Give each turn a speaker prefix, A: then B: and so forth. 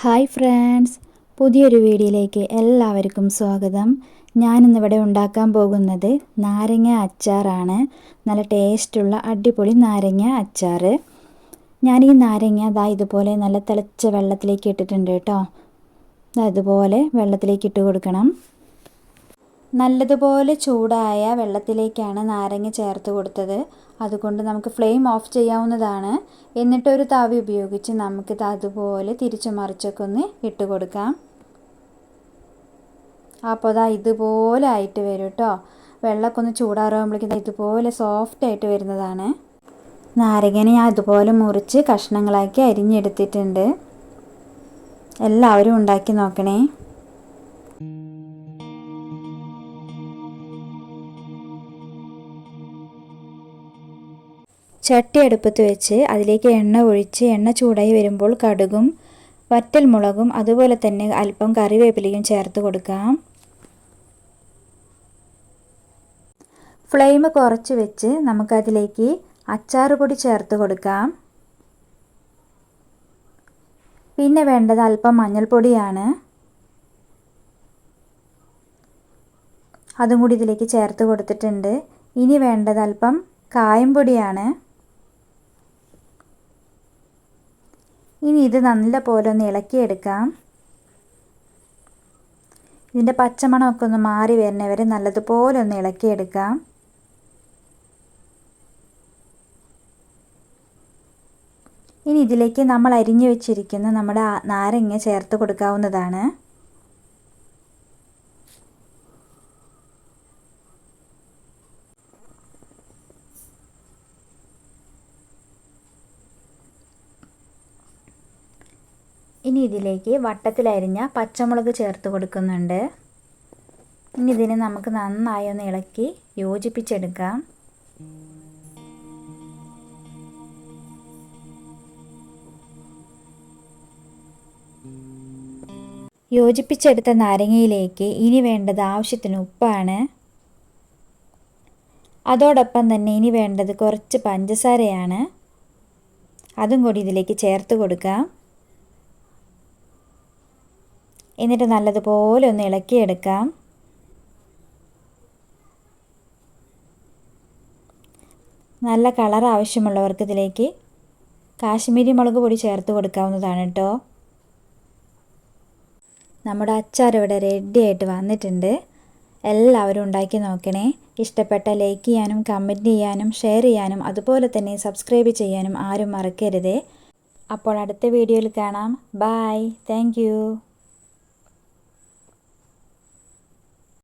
A: Hi friends. പുതിയൊരു വീഡിയോയിലേക്ക് എല്ലാവർക്കും സ്വാഗതം. ഞാനിന്നിവിടെ ഉണ്ടാക്കാൻ പോകുന്നത് നാരങ്ങ അച്ചാറാണ്. നല്ല ടേസ്റ്റുള്ള അടിപൊളി നാരങ്ങ അച്ചാർ ഞാൻ ഈ നാരങ്ങ അതാ ഇതുപോലെ നല്ല തിളച്ച വെള്ളത്തിലേക്ക് ഇട്ടിട്ടുണ്ട് കേട്ടോ. അതുപോലെ വെള്ളത്തിലേക്ക് ഇട്ട് കൊടുക്കണം. നല്ലതുപോലെ ചൂടായ വെള്ളത്തിലേക്കാണ് നാരങ്ങ ചേർത്ത് കൊടുത്തത്. അതുകൊണ്ട് നമുക്ക് ഫ്ലെയിം ഓഫ് ചെയ്യാവുന്നതാണ്. എന്നിട്ട് ഒരു തവി ഉപയോഗിച്ച് നമുക്കിത് അതുപോലെ തിരിച്ചു മറിച്ചൊക്കെ ഒന്ന് ഇട്ട് കൊടുക്കാം. അപ്പോൾ അതാ ഇതുപോലെ ആയിട്ട് വരും കേട്ടോ. വെള്ളമൊക്കെ ഒന്ന് ചൂടാറുമ്പോഴേക്കും ഇതുപോലെ സോഫ്റ്റ് ആയിട്ട് വരുന്നതാണ്. നാരങ്ങനെ ഞാൻ അതുപോലെ മുറിച്ച് കഷ്ണങ്ങളാക്കി അരിഞ്ഞെടുത്തിട്ടുണ്ട്. എല്ലാവരും ഉണ്ടാക്കി നോക്കണേ. ചട്ടി അടുപ്പത്ത് വെച്ച് അതിലേക്ക് എണ്ണ ഒഴിച്ച് എണ്ണ ചൂടായി വരുമ്പോൾ കടുകും വറ്റൽ മുളകും അതുപോലെ തന്നെ അല്പം കറിവേപ്പിലയും ചേർത്ത് കൊടുക്കാം. ഫ്ലെയിം കുറച്ച് വെച്ച് നമുക്കതിലേക്ക് അച്ചാറ് പൊടി ചേർത്ത് കൊടുക്കാം. പിന്നെ വേണ്ടത് അല്പം മഞ്ഞൾപ്പൊടിയാണ്. അതും കൂടി ഇതിലേക്ക് ചേർത്ത് കൊടുത്തിട്ടുണ്ട്. ഇനി വേണ്ടത് അല്പം കായം പൊടിയാണ്. ഇനി ഇത് നല്ല പോലെ ഒന്ന് ഇളക്കിയെടുക്കാം. ഇതിന്റെ പച്ചമണമൊക്കെ ഒന്ന് മാറി വരുന്നവരെ നല്ലതുപോലെ ഒന്ന് ഇളക്കിയെടുക്കാം. ഇനി ഇതിലേക്ക് നമ്മൾ അരിഞ്ഞു വെച്ചിരിക്കുന്ന നമ്മുടെ നാരങ്ങ ചേർത്ത് കൊടുക്കാവുന്നതാണ്. ഇനി ഇതിലേക്ക് വട്ടത്തിലരിഞ്ഞ പച്ചമുളക് ചേർത്ത് കൊടുക്കുന്നുണ്ട്. ഇനി ഇതിനെ നമുക്ക് നന്നായി ഒന്ന് ഇളക്കി യോജിപ്പിച്ചെടുക്കാം. യോജിപ്പിച്ചെടുത്ത നാരങ്ങയിലേക്ക് ഇനി വേണ്ടത് ആവശ്യത്തിന് ഉപ്പാണ്. അതോടൊപ്പം തന്നെ ഇനി വേണ്ടത് കുറച്ച് പഞ്ചസാരയാണ്. അതും കൂടി ഇതിലേക്ക് ചേർത്ത് കൊടുക്കാം. എന്നിട്ട് നല്ലതുപോലെ ഒന്ന് ഇളക്കിയെടുക്കാം. നല്ല കളർ ആവശ്യമുള്ളവർക്ക് ഇതിലേക്ക് കാശ്മീരി മുളക് പൊടി ചേർത്ത് കൊടുക്കാവുന്നതാണ് കേട്ടോ. നമ്മുടെ അച്ചാർ ഇവിടെ റെഡി ആയിട്ട് വന്നിട്ടുണ്ട്. എല്ലാവരും ഉണ്ടാക്കി നോക്കണേ. ഇഷ്ടപ്പെട്ട ലൈക്ക് ചെയ്യാനും കമന്റ് ചെയ്യാനും ഷെയർ ചെയ്യാനും അതുപോലെ തന്നെ സബ്സ്ക്രൈബ് ചെയ്യാനും ആരും മറക്കരുത്. അപ്പോൾ അടുത്ത വീഡിയോയിൽ കാണാം. Bye thank